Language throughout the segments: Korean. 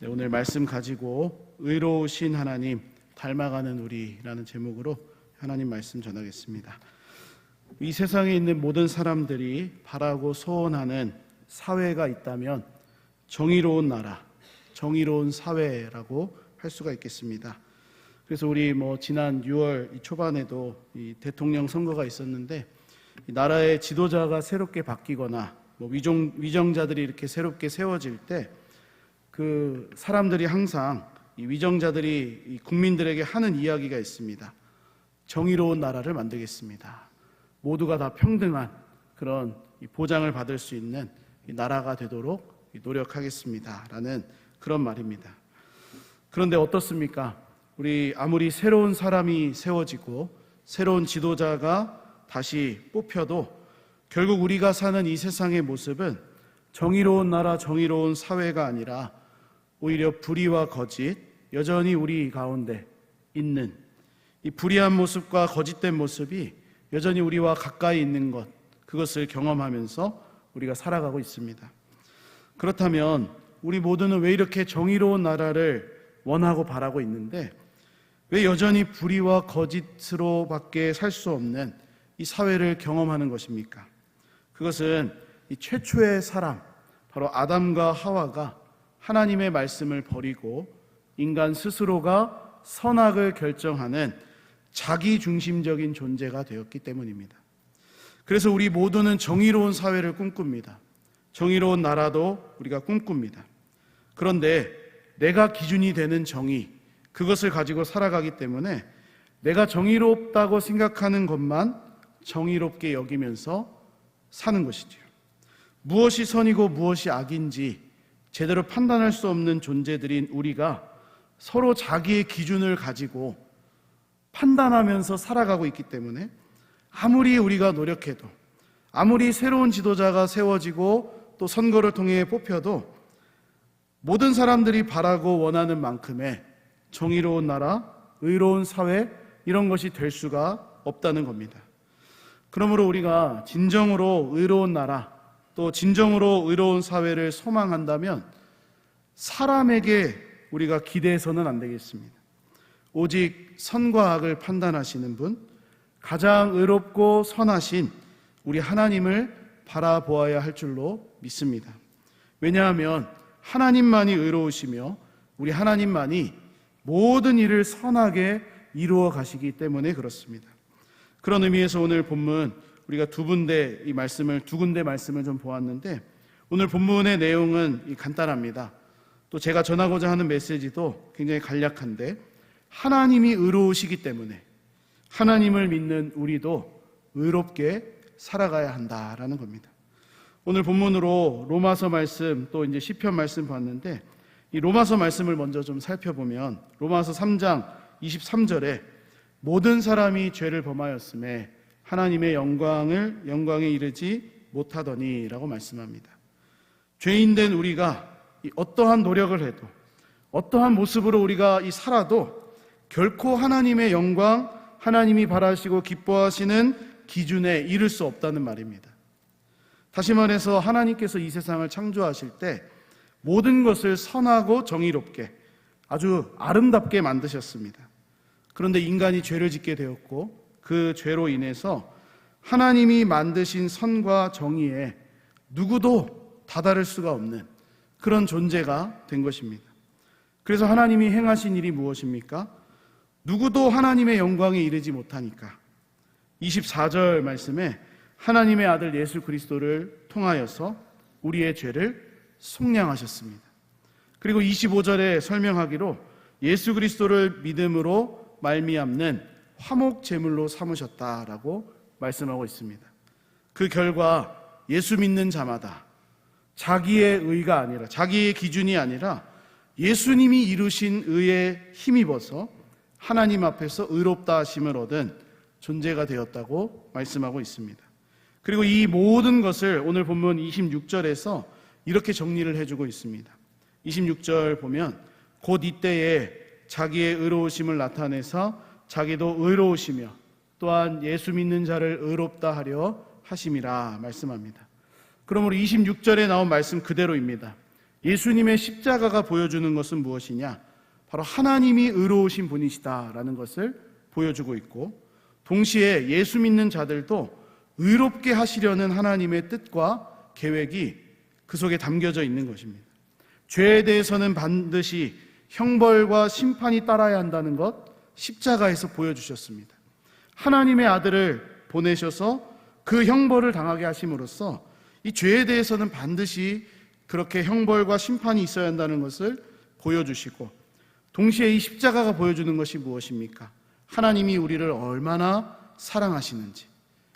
네, 오늘 말씀 가지고 의로우신 하나님 닮아가는 우리라는 제목으로 하나님 말씀 전하겠습니다. 이 세상에 있는 모든 사람들이 바라고 소원하는 사회가 있다면 정의로운 나라, 정의로운 사회라고 할 수가 있겠습니다. 그래서 우리 뭐 지난 6월 이 초반에도 이 대통령 선거가 있었는데 이 나라의 지도자가 새롭게 바뀌거나 뭐 위정 위정자들이 이렇게 새롭게 세워질 때 그 사람들이 항상 이 위정자들이 이 국민들에게 하는 이야기가 있습니다. 정의로운 나라를 만들겠습니다. 모두가 다 평등한 그런 이 보장을 받을 수 있는 이 나라가 되도록 이 노력하겠습니다 라는 그런 말입니다. 그런데 어떻습니까? 우리 아무리 새로운 사람이 세워지고 새로운 지도자가 다시 뽑혀도 결국 우리가 사는 이 세상의 모습은 정의로운 나라, 정의로운 사회가 아니라 오히려 불의와 거짓, 여전히 우리 가운데 있는 이 불의한 모습과 거짓된 모습이 여전히 우리와 가까이 있는 것, 그것을 경험하면서 우리가 살아가고 있습니다. 그렇다면 우리 모두는 왜 이렇게 정의로운 나라를 원하고 바라고 있는데 왜 여전히 불의와 거짓으로밖에 살 수 없는 이 사회를 경험하는 것입니까? 그것은 이 최초의 사람, 바로 아담과 하와가 하나님의 말씀을 버리고 인간 스스로가 선악을 결정하는 자기 중심적인 존재가 되었기 때문입니다. 그래서 우리 모두는 정의로운 사회를 꿈꿉니다. 정의로운 나라도 우리가 꿈꿉니다. 그런데 내가 기준이 되는 정의, 그것을 가지고 살아가기 때문에 내가 정의롭다고 생각하는 것만 정의롭게 여기면서 사는 것이지요. 무엇이 선이고 무엇이 악인지 제대로 판단할 수 없는 존재들인 우리가 서로 자기의 기준을 가지고 판단하면서 살아가고 있기 때문에 아무리 우리가 노력해도 아무리 새로운 지도자가 세워지고 또 선거를 통해 뽑혀도 모든 사람들이 바라고 원하는 만큼의 정의로운 나라, 의로운 사회 이런 것이 될 수가 없다는 겁니다. 그러므로 우리가 진정으로 의로운 나라, 또 진정으로 의로운 사회를 소망한다면 사람에게 우리가 기대해서는 안 되겠습니다. 오직 선과 악을 판단하시는 분, 가장 의롭고 선하신 우리 하나님을 바라보아야 할 줄로 믿습니다. 왜냐하면 하나님만이 의로우시며 우리 하나님만이 모든 일을 선하게 이루어 가시기 때문에 그렇습니다. 그런 의미에서 오늘 본문 우리가 두 군데 이 말씀을 두 군데 말씀을 좀 보았는데 오늘 본문의 내용은 간단합니다. 또 제가 전하고자 하는 메시지도 굉장히 간략한데 하나님이 의로우시기 때문에 하나님을 믿는 우리도 의롭게 살아가야 한다라는 겁니다. 오늘 본문으로 로마서 말씀 또 이제 시편 말씀 봤는데 이 로마서 말씀을 먼저 좀 살펴보면 로마서 3장 23절에 모든 사람이 죄를 범하였음에 하나님의 영광을 영광에 이르지 못하더니라고 말씀합니다. 죄인된 우리가 어떠한 노력을 해도 어떠한 모습으로 우리가 이 살아도 결코 하나님의 영광, 하나님이 바라시고 기뻐하시는 기준에 이를 수 없다는 말입니다. 다시 말해서 하나님께서 이 세상을 창조하실 때 모든 것을 선하고 정의롭게 아주 아름답게 만드셨습니다. 그런데 인간이 죄를 짓게 되었고 그 죄로 인해서 하나님이 만드신 선과 정의에 누구도 다다를 수가 없는 그런 존재가 된 것입니다. 그래서 하나님이 행하신 일이 무엇입니까? 누구도 하나님의 영광에 이르지 못하니까 24절 말씀에 하나님의 아들 예수 그리스도를 통하여서 우리의 죄를 속량하셨습니다. 그리고 25절에 설명하기로 예수 그리스도를 믿음으로 말미암는 화목 제물로 삼으셨다라고 말씀하고 있습니다. 그 결과 예수 믿는 자마다 자기의 의가 아니라 자기의 기준이 아니라 예수님이 이루신 의에 힘입어서 하나님 앞에서 의롭다 하심을 얻은 존재가 되었다고 말씀하고 있습니다. 그리고 이 모든 것을 오늘 본문 26절에서 이렇게 정리를 해주고 있습니다. 26절 보면 곧 이때에 자기의 의로우심을 나타내서 자기도 의로우시며 또한 예수 믿는 자를 의롭다 하려 하심이라 말씀합니다. 그러므로 26절에 나온 말씀 그대로입니다. 예수님의 십자가가 보여주는 것은 무엇이냐? 바로 하나님이 의로우신 분이시다라는 것을 보여주고 있고 동시에 예수 믿는 자들도 의롭게 하시려는 하나님의 뜻과 계획이 그 속에 담겨져 있는 것입니다. 죄에 대해서는 반드시 형벌과 심판이 따라야 한다는 것 십자가에서 보여주셨습니다. 하나님의 아들을 보내셔서 그 형벌을 당하게 하심으로써 이 죄에 대해서는 반드시 그렇게 형벌과 심판이 있어야 한다는 것을 보여주시고 동시에 이 십자가가 보여주는 것이 무엇입니까? 하나님이 우리를 얼마나 사랑하시는지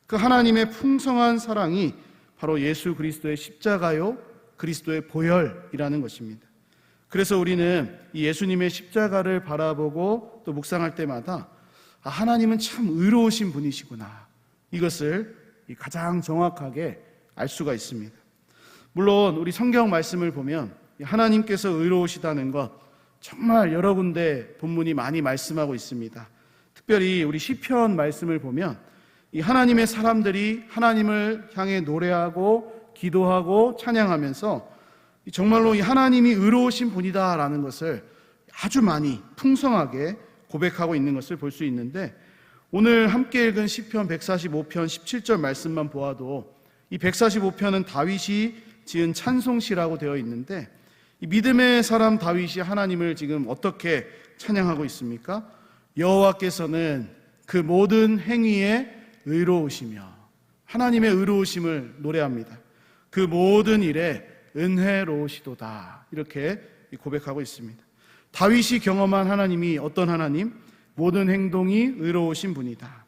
그 하나님의 풍성한 사랑이 바로 예수 그리스도의 십자가요 그리스도의 보혈이라는 것입니다. 그래서 우리는 이 예수님의 십자가를 바라보고 또 묵상할 때마다 아, 하나님은 참 의로우신 분이시구나. 이것을 가장 정확하게 알 수가 있습니다. 물론 우리 성경 말씀을 보면 하나님께서 의로우시다는 것 정말 여러 군데 본문이 많이 말씀하고 있습니다. 특별히 우리 시편 말씀을 보면 이 하나님의 사람들이 하나님을 향해 노래하고 기도하고 찬양하면서 정말로 이 하나님이 의로우신 분이다라는 것을 아주 많이 풍성하게 고백하고 있는 것을 볼 수 있는데 오늘 함께 읽은 시편 145편 17절 말씀만 보아도 이 145편은 다윗이 지은 찬송시라고 되어 있는데 이 믿음의 사람 다윗이 하나님을 지금 어떻게 찬양하고 있습니까? 여호와께서는 그 모든 행위에 의로우시며 하나님의 의로우심을 노래합니다. 그 모든 일에 은혜로우시도다. 이렇게 고백하고 있습니다. 다윗이 경험한 하나님이 어떤 하나님? 모든 행동이 의로우신 분이다.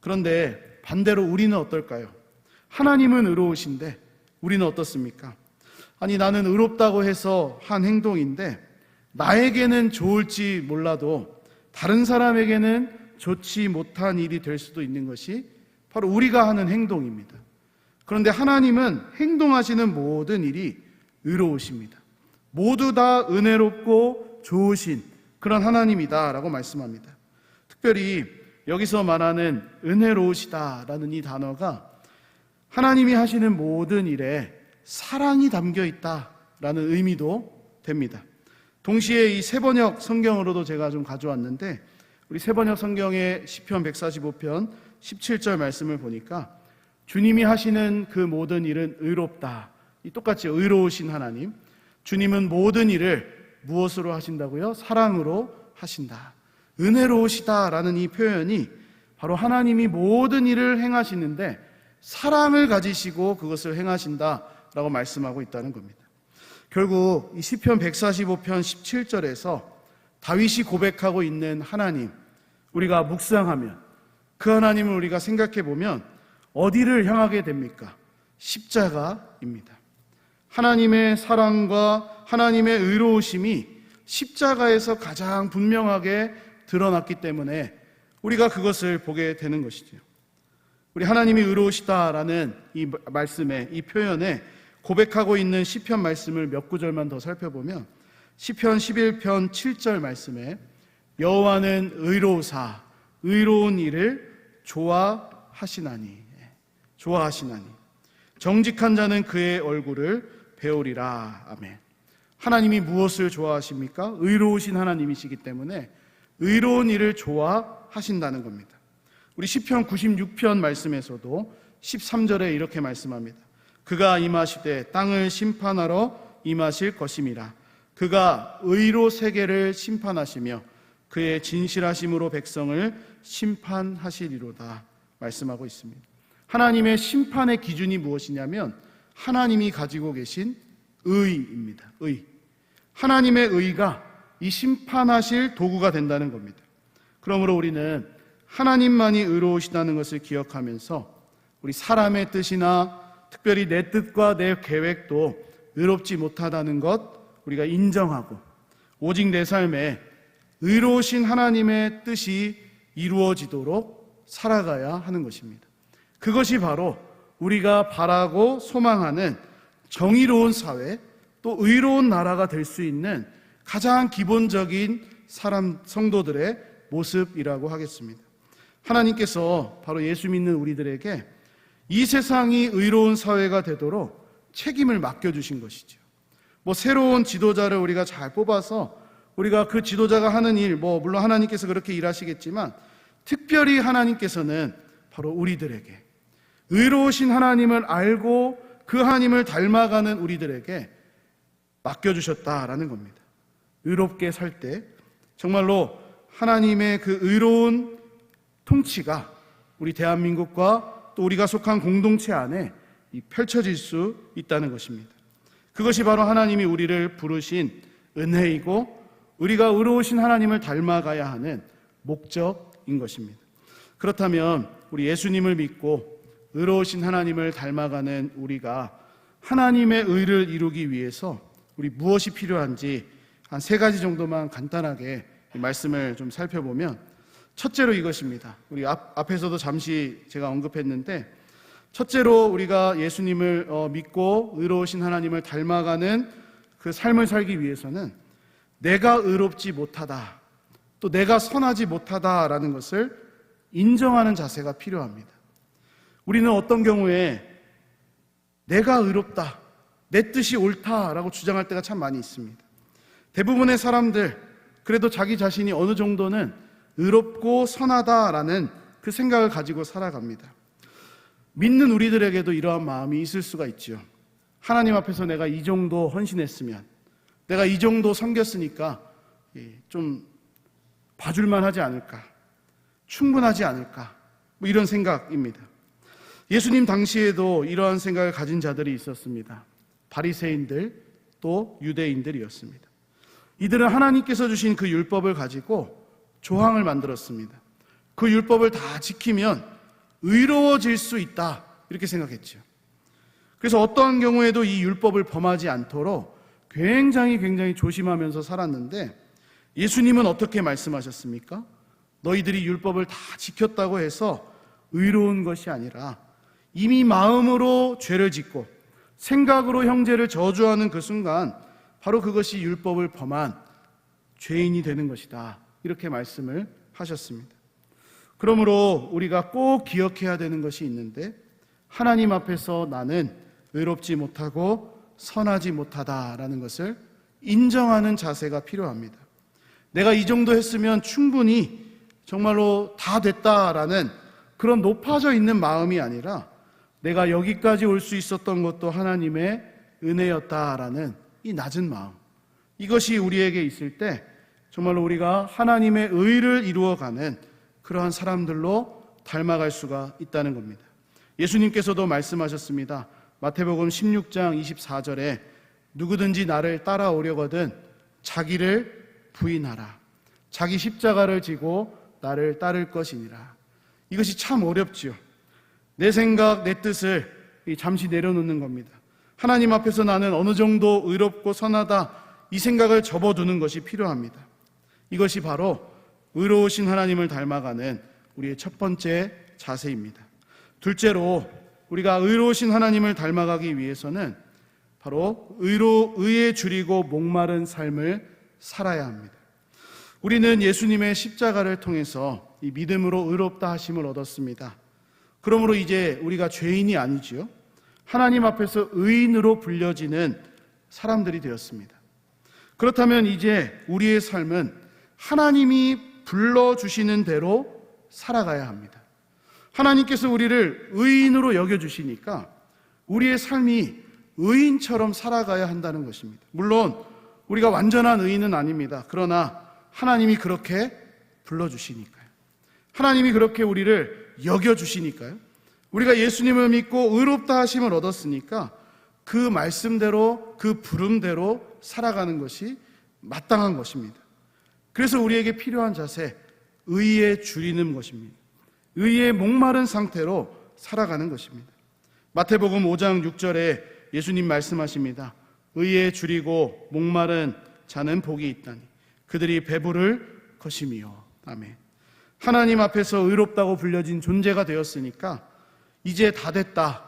그런데 반대로 우리는 어떨까요? 하나님은 의로우신데 우리는 어떻습니까? 아니, 나는 의롭다고 해서 한 행동인데 나에게는 좋을지 몰라도 다른 사람에게는 좋지 못한 일이 될 수도 있는 것이 바로 우리가 하는 행동입니다. 그런데 하나님은 행동하시는 모든 일이 의로우십니다. 모두 다 은혜롭고 좋으신 그런 하나님이다라고 말씀합니다. 특별히 여기서 말하는 은혜로우시다라는 이 단어가 하나님이 하시는 모든 일에 사랑이 담겨 있다라는 의미도 됩니다. 동시에 이 세번역 성경으로도 제가 좀 가져왔는데 우리 세번역 성경의 시편 145편 17절 말씀을 보니까 주님이 하시는 그 모든 일은 의롭다. 이 똑같이 의로우신 하나님. 주님은 모든 일을 무엇으로 하신다고요? 사랑으로 하신다. 은혜로우시다라는 이 표현이 바로 하나님이 모든 일을 행하시는데 사랑을 가지시고 그것을 행하신다라고 말씀하고 있다는 겁니다. 결국 이 시편 145편 17절에서 다윗이 고백하고 있는 하나님 우리가 묵상하면 그 하나님을 우리가 생각해 보면 어디를 향하게 됩니까? 십자가입니다. 하나님의 사랑과 하나님의 의로우심이 십자가에서 가장 분명하게 드러났기 때문에 우리가 그것을 보게 되는 것이죠. 우리 하나님이 의로우시다라는 이 말씀에 이 표현에 고백하고 있는 시편 말씀을 몇 구절만 더 살펴보면 시편 11편 7절 말씀에 여호와는 의로우사 의로운 일을 좋아하시나니 좋아하시나니 정직한 자는 그의 얼굴을 배우리라. 아멘. 하나님이 무엇을 좋아하십니까? 의로우신 하나님이시기 때문에 의로운 일을 좋아하신다는 겁니다. 우리 시편 96편 말씀에서도 13절에 이렇게 말씀합니다. 그가 임하시되 땅을 심판하러 임하실 것임이라. 그가 의로 세계를 심판하시며 그의 진실하심으로 백성을 심판하시리로다 말씀하고 있습니다. 하나님의 심판의 기준이 무엇이냐면 하나님이 가지고 계신 의입니다. 의. 하나님의 의가 이 심판하실 도구가 된다는 겁니다. 그러므로 우리는 하나님만이 의로우시다는 것을 기억하면서 우리 사람의 뜻이나 특별히 내 뜻과 내 계획도 의롭지 못하다는 것 우리가 인정하고 오직 내 삶에 의로우신 하나님의 뜻이 이루어지도록 살아가야 하는 것입니다. 그것이 바로 우리가 바라고 소망하는 정의로운 사회 또 의로운 나라가 될 수 있는 가장 기본적인 사람 성도들의 모습이라고 하겠습니다. 하나님께서 바로 예수 믿는 우리들에게 이 세상이 의로운 사회가 되도록 책임을 맡겨주신 것이죠. 뭐 새로운 지도자를 우리가 잘 뽑아서 우리가 그 지도자가 하는 일, 뭐 물론 하나님께서 그렇게 일하시겠지만 특별히 하나님께서는 바로 우리들에게 의로우신 하나님을 알고 그 하나님을 닮아가는 우리들에게 맡겨주셨다라는 겁니다. 의롭게 살 때 정말로 하나님의 그 의로운 통치가 우리 대한민국과 또 우리가 속한 공동체 안에 이 펼쳐질 수 있다는 것입니다. 그것이 바로 하나님이 우리를 부르신 은혜이고 우리가 의로우신 하나님을 닮아가야 하는 목적인 것입니다. 그렇다면 우리 예수님을 믿고 의로우신 하나님을 닮아가는 우리가 하나님의 의를 이루기 위해서 우리 무엇이 필요한지 한 세 가지 정도만 간단하게 이 말씀을 좀 살펴보면 첫째로 이것입니다. 우리 앞, 앞에서도 잠시 제가 언급했는데 첫째로 우리가 예수님을 어, 믿고 의로우신 하나님을 닮아가는 그 삶을 살기 위해서는 내가 의롭지 못하다, 또 내가 선하지 못하다라는 것을 인정하는 자세가 필요합니다. 우리는 어떤 경우에 내가 의롭다, 내 뜻이 옳다라고 주장할 때가 참 많이 있습니다. 대부분의 사람들, 그래도 자기 자신이 어느 정도는 의롭고 선하다라는 그 생각을 가지고 살아갑니다. 믿는 우리들에게도 이러한 마음이 있을 수가 있지요. 하나님 앞에서 내가 이 정도 헌신했으면, 내가 이 정도 섬겼으니까 예, 좀 봐줄만 하지 않을까, 충분하지 않을까, 뭐 이런 생각입니다. 예수님 당시에도 이러한 생각을 가진 자들이 있었습니다. 바리새인들 또 유대인들이었습니다. 이들은 하나님께서 주신 그 율법을 가지고 조항을 만들었습니다. 그 율법을 다 지키면 의로워질 수 있다. 이렇게 생각했죠. 그래서 어떠한 경우에도 이 율법을 범하지 않도록 굉장히 굉장히 조심하면서 살았는데 예수님은 어떻게 말씀하셨습니까? 너희들이 율법을 다 지켰다고 해서 의로운 것이 아니라 이미 마음으로 죄를 짓고 생각으로 형제를 저주하는 그 순간 바로 그것이 율법을 범한 죄인이 되는 것이다. 이렇게 말씀을 하셨습니다. 그러므로 우리가 꼭 기억해야 되는 것이 있는데 하나님 앞에서 나는 의롭지 못하고 선하지 못하다라는 것을 인정하는 자세가 필요합니다. 내가 이 정도 했으면 충분히 정말로 다 됐다라는 그런 높아져 있는 마음이 아니라 내가 여기까지 올 수 있었던 것도 하나님의 은혜였다라는 이 낮은 마음. 이것이 우리에게 있을 때 정말로 우리가 하나님의 의를 이루어가는 그러한 사람들로 닮아갈 수가 있다는 겁니다. 예수님께서도 말씀하셨습니다. 마태복음 16장 24절에 누구든지 나를 따라오려거든 자기를 부인하라. 자기 십자가를 지고 나를 따를 것이니라. 이것이 참 어렵지요. 내 생각, 내 뜻을 잠시 내려놓는 겁니다. 하나님 앞에서 나는 어느 정도 의롭고 선하다 이 생각을 접어두는 것이 필요합니다. 이것이 바로 의로우신 하나님을 닮아가는 우리의 첫 번째 자세입니다. 둘째로 우리가 의로우신 하나님을 닮아가기 위해서는 바로 의로 의에 줄이고 목마른 삶을 살아야 합니다. 우리는 예수님의 십자가를 통해서 이 믿음으로 의롭다 하심을 얻었습니다. 그러므로 이제 우리가 죄인이 아니지요. 하나님 앞에서 의인으로 불려지는 사람들이 되었습니다. 그렇다면 이제 우리의 삶은 하나님이 불러주시는 대로 살아가야 합니다. 하나님께서 우리를 의인으로 여겨주시니까 우리의 삶이 의인처럼 살아가야 한다는 것입니다. 물론 우리가 완전한 의인은 아닙니다. 그러나 하나님이 그렇게 불러주시니까요. 하나님이 그렇게 우리를 여겨주시니까요. 우리가 예수님을 믿고 의롭다 하심을 얻었으니까 그 말씀대로 그 부름대로 살아가는 것이 마땅한 것입니다. 그래서 우리에게 필요한 자세, 의에 줄이는 것입니다. 의에 목마른 상태로 살아가는 것입니다. 마태복음 5장 6절에 예수님 말씀하십니다. 의에 줄이고 목마른 자는 복이 있다니 그들이 배부를 것임이요. 아멘. 하나님 앞에서 의롭다고 불려진 존재가 되었으니까 이제 다 됐다.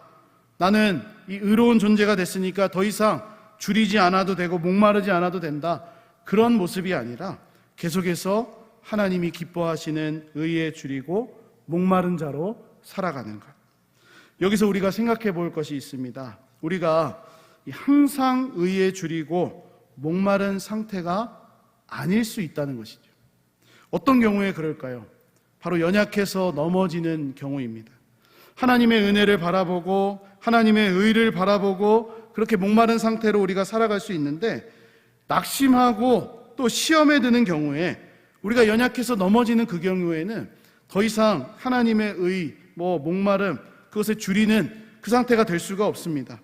나는 이 의로운 존재가 됐으니까 더 이상 줄이지 않아도 되고 목마르지 않아도 된다. 그런 모습이 아니라 계속해서 하나님이 기뻐하시는 의에 줄이고 목마른 자로 살아가는 것. 여기서 우리가 생각해 볼 것이 있습니다. 우리가 이 항상 의에 줄이고 목마른 상태가 아닐 수 있다는 것이죠. 어떤 경우에 그럴까요? 바로 연약해서 넘어지는 경우입니다. 하나님의 은혜를 바라보고 하나님의 의를 바라보고 그렇게 목마른 상태로 우리가 살아갈 수 있는데 낙심하고 또 시험에 드는 경우에 우리가 연약해서 넘어지는 그 경우에는 더 이상 하나님의 의, 뭐 목마름 그것에 줄이는 그 상태가 될 수가 없습니다.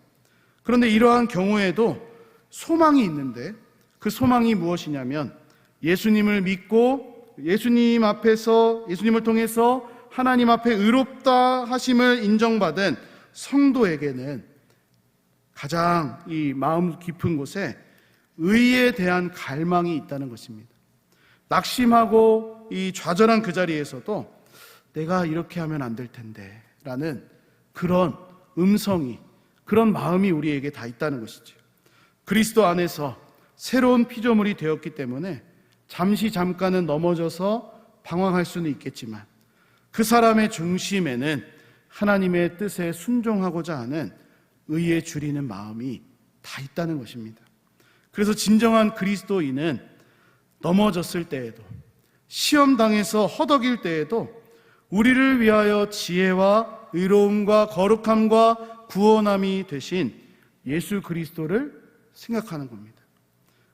그런데 이러한 경우에도 소망이 있는데 그 소망이 무엇이냐면 예수님을 믿고 예수님 앞에서 예수님을 통해서 하나님 앞에 의롭다 하심을 인정받은 성도에게는 가장 이 마음 깊은 곳에 의에 대한 갈망이 있다는 것입니다. 낙심하고 이 좌절한 그 자리에서도 내가 이렇게 하면 안 될 텐데 라는 그런 음성이 그런 마음이 우리에게 다 있다는 것이죠. 그리스도 안에서 새로운 피조물이 되었기 때문에 잠시 잠깐은 넘어져서 방황할 수는 있겠지만 그 사람의 중심에는 하나님의 뜻에 순종하고자 하는 의에 줄이는 마음이 다 있다는 것입니다. 그래서 진정한 그리스도인은 넘어졌을 때에도 시험 당해서 허덕일 때에도 우리를 위하여 지혜와 의로움과 거룩함과 구원함이 되신 예수 그리스도를 생각하는 겁니다.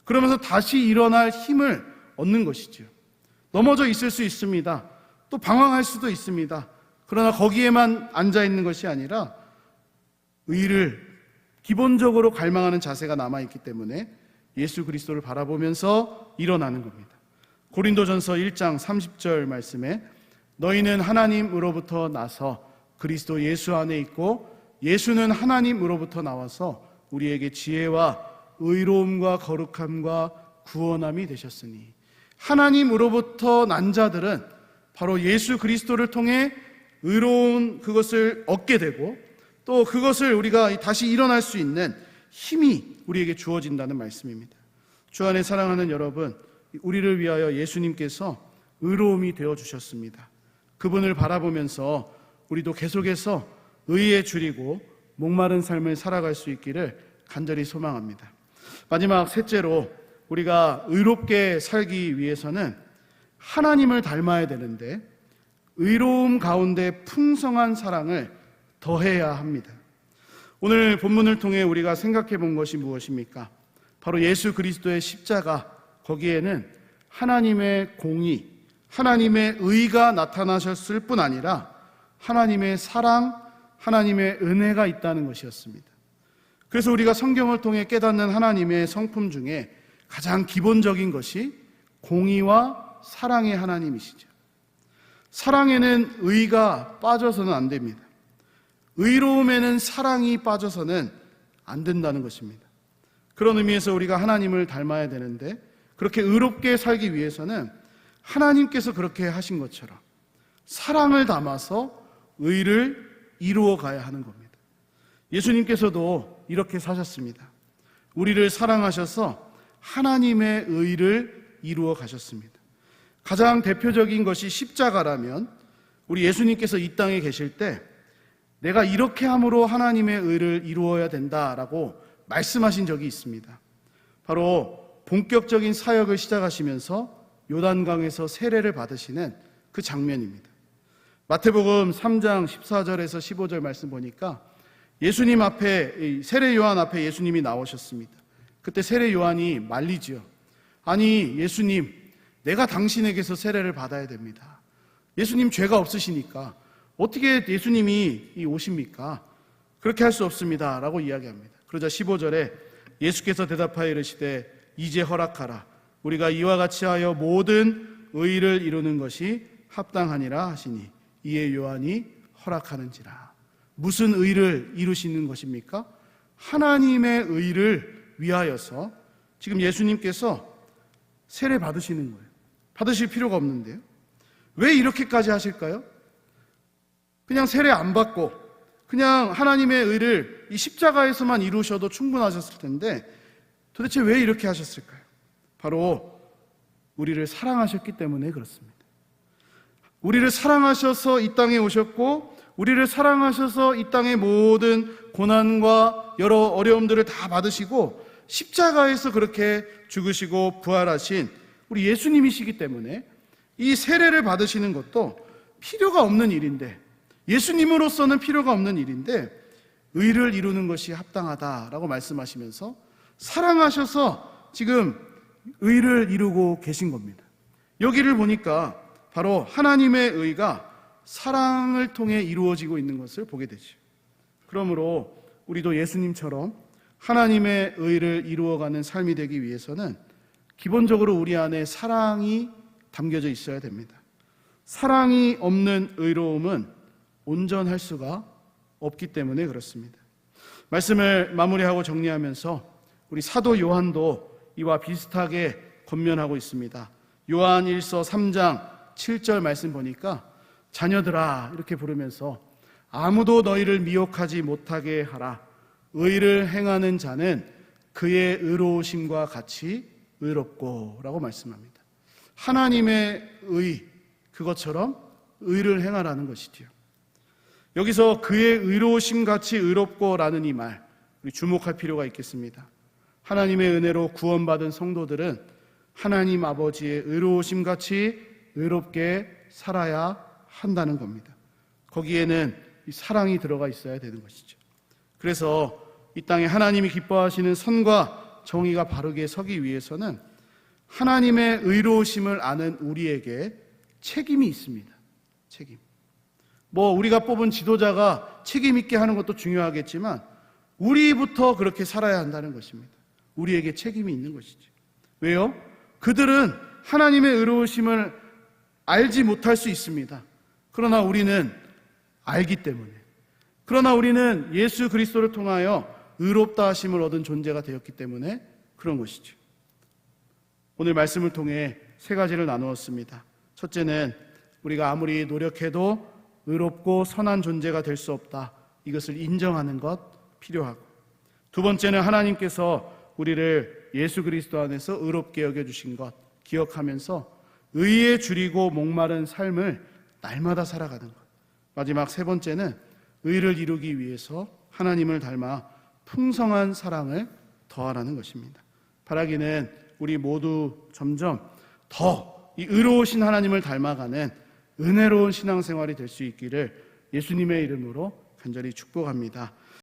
그러면서 다시 일어날 힘을 얻는 것이죠. 넘어져 있을 수 있습니다. 또 방황할 수도 있습니다. 그러나 거기에만 앉아 있는 것이 아니라 의를 기본적으로 갈망하는 자세가 남아 있기 때문에 예수 그리스도를 바라보면서 일어나는 겁니다. 고린도전서 1장 30절 말씀에 너희는 하나님으로부터 나서 그리스도 예수 안에 있고 예수는 하나님으로부터 나와서 우리에게 지혜와 의로움과 거룩함과 구원함이 되셨으니 하나님으로부터 난 자들은 바로 예수 그리스도를 통해 의로운 그것을 얻게 되고 또 그것을 우리가 다시 일어날 수 있는 힘이 우리에게 주어진다는 말씀입니다. 주 안에 사랑하는 여러분, 우리를 위하여 예수님께서 의로움이 되어 주셨습니다. 그분을 바라보면서 우리도 계속해서 의에 줄이고 목마른 삶을 살아갈 수 있기를 간절히 소망합니다. 마지막 셋째로 우리가 의롭게 살기 위해서는 하나님을 닮아야 되는데 의로움 가운데 풍성한 사랑을 더해야 합니다. 오늘 본문을 통해 우리가 생각해 본 것이 무엇입니까? 바로 예수 그리스도의 십자가 거기에는 하나님의 공의, 하나님의 의가 나타나셨을 뿐 아니라 하나님의 사랑, 하나님의 은혜가 있다는 것이었습니다. 그래서 우리가 성경을 통해 깨닫는 하나님의 성품 중에 가장 기본적인 것이 공의와 사랑의 하나님이시죠. 사랑에는 의가 빠져서는 안 됩니다. 의로움에는 사랑이 빠져서는 안 된다는 것입니다. 그런 의미에서 우리가 하나님을 닮아야 되는데 그렇게 의롭게 살기 위해서는 하나님께서 그렇게 하신 것처럼 사랑을 담아서 의를 이루어 가야 하는 겁니다. 예수님께서도 이렇게 사셨습니다. 우리를 사랑하셔서 하나님의 의를 이루어 가셨습니다. 가장 대표적인 것이 십자가라면 우리 예수님께서 이 땅에 계실 때 내가 이렇게 함으로 하나님의 의를 이루어야 된다라고 말씀하신 적이 있습니다. 바로 본격적인 사역을 시작하시면서 요단강에서 세례를 받으시는 그 장면입니다. 마태복음 3장 14절에서 15절 말씀 보니까 예수님 앞에 세례 요한 앞에 예수님이 나오셨습니다. 그때 세례 요한이 말리지요. 아니 예수님 내가 당신에게서 세례를 받아야 됩니다. 예수님 죄가 없으시니까 어떻게 예수님이 오십니까? 그렇게 할 수 없습니다. 라고 이야기합니다. 그러자 15절에 예수께서 대답하여 이르시되 이제 허락하라. 우리가 이와 같이 하여 모든 의를 이루는 것이 합당하니라 하시니 이에 요한이 허락하는지라. 무슨 의를 이루시는 것입니까? 하나님의 의를 위하여서 지금 예수님께서 세례 받으시는 거예요. 받으실 필요가 없는데요. 왜 이렇게까지 하실까요? 그냥 세례 안 받고 그냥 하나님의 의를 이 십자가에서만 이루셔도 충분하셨을 텐데 도대체 왜 이렇게 하셨을까요? 바로 우리를 사랑하셨기 때문에 그렇습니다. 우리를 사랑하셔서 이 땅에 오셨고 우리를 사랑하셔서 이 땅의 모든 고난과 여러 어려움들을 다 받으시고 십자가에서 그렇게 죽으시고 부활하신 우리 예수님이시기 때문에 이 세례를 받으시는 것도 필요가 없는 일인데 예수님으로서는 필요가 없는 일인데 의를 이루는 것이 합당하다라고 말씀하시면서 사랑하셔서 지금 의를 이루고 계신 겁니다. 여기를 보니까 바로 하나님의 의가 사랑을 통해 이루어지고 있는 것을 보게 되죠. 그러므로 우리도 예수님처럼 하나님의 의를 이루어가는 삶이 되기 위해서는 기본적으로 우리 안에 사랑이 담겨져 있어야 됩니다. 사랑이 없는 의로움은 온전할 수가 없기 때문에 그렇습니다. 말씀을 마무리하고 정리하면서 우리 사도 요한도 이와 비슷하게 권면하고 있습니다. 요한 1서 3장 7절 말씀 보니까 자녀들아 이렇게 부르면서 아무도 너희를 미혹하지 못하게 하라. 의를 행하는 자는 그의 의로우심과 같이 의롭고라고 말씀합니다. 하나님의 의 그것처럼 의를 행하라는 것이지요. 여기서 그의 의로우심 같이 의롭고라는 이 말 우리 주목할 필요가 있겠습니다. 하나님의 은혜로 구원받은 성도들은 하나님 아버지의 의로우심 같이 의롭게 살아야 한다는 겁니다. 거기에는 이 사랑이 들어가 있어야 되는 것이죠. 그래서 이 땅에 하나님이 기뻐하시는 선과 정의가 바르게 서기 위해서는 하나님의 의로우심을 아는 우리에게 책임이 있습니다. 책임. 뭐 우리가 뽑은 지도자가 책임 있게 하는 것도 중요하겠지만 우리부터 그렇게 살아야 한다는 것입니다. 우리에게 책임이 있는 것이죠. 왜요? 그들은 하나님의 의로우심을 알지 못할 수 있습니다. 그러나 우리는 알기 때문에. 그러나 우리는 예수 그리스도를 통하여 의롭다 하심을 얻은 존재가 되었기 때문에 그런 것이죠. 오늘 말씀을 통해 세 가지를 나누었습니다. 첫째는 우리가 아무리 노력해도 의롭고 선한 존재가 될 수 없다. 이것을 인정하는 것 필요하고. 두 번째는 하나님께서 우리를 예수 그리스도 안에서 의롭게 여겨주신 것 기억하면서 의에 줄이고 목마른 삶을 날마다 살아가는 것. 마지막 세 번째는 의를 이루기 위해서 하나님을 닮아 풍성한 사랑을 더하라는 것입니다. 바라기는 우리 모두 점점 더 이 의로우신 하나님을 닮아가는 은혜로운 신앙생활이 될 수 있기를 예수님의 이름으로 간절히 축복합니다.